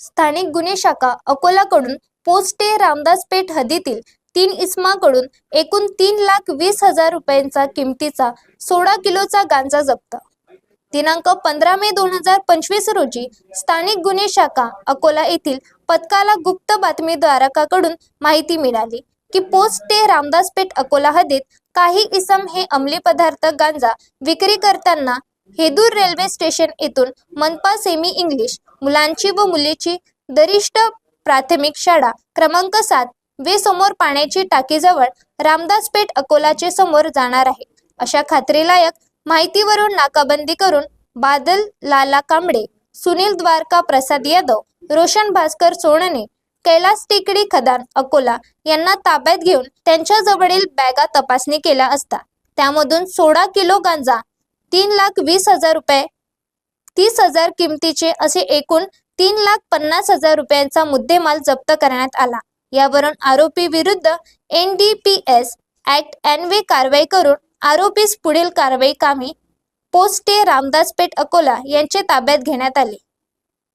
स्थानिक गुन्हे शाखा अकोलाकडून पोस्टे रामदास पेठ हद्दीतील तीन इसमाकडून एकूण तीन लाख वीस हजार रुपयांचा किमतीचा सोळा किलोचा गांजा जप्त. दिनांक पंधरा मे दोन हजार पंचवीस रोजी स्थानिक गुन्हे शाखा अकोला येथील पथकाला गुप्त बातमीदाराकडून माहिती मिळाली की पोस्ट ते रामदास पेठ अकोला हद्दीत काही इसम हे अंमली पदार्थ गांजा विक्री करताना हेदूर रेल्वे स्टेशन येथून मनपा सेमी इंग्लिश मुलांची व मुलीची दरिष्ठ प्राथमिक शाळा क्रमांक सात वे समोर पाण्याची टाकीजवळ रामदास पेठ अकोलाचे समोर जाणार आहे. अशा खात्रीलायक माहितीवरून नाकाबंदी करून बादल लाला कांबळे सुनील द्वारका प्रसाद यादव रोशन भास्कर सोनने कैलास टेकडी खदान अकोला यांना ताब्यात घेऊन त्यांच्या जवळील बॅगा तपासणी केल्या असता. त्यामधून सोळा किलो गांजा तीन लाख वीस हजार रुपये. तीस हजार किमतीचे असे एकूण तीन लाख पन्नास हजार रुपयांचा मुद्देमाल जप्त करण्यात आला. यावरून आरोपी विरुद्ध N D P S act अन्वे कारवाई करून आरोपीस पुढील कारवाई कामी पोस्टे रामदास पेठ अकोला यांचे ताब्यात घेण्यात आले.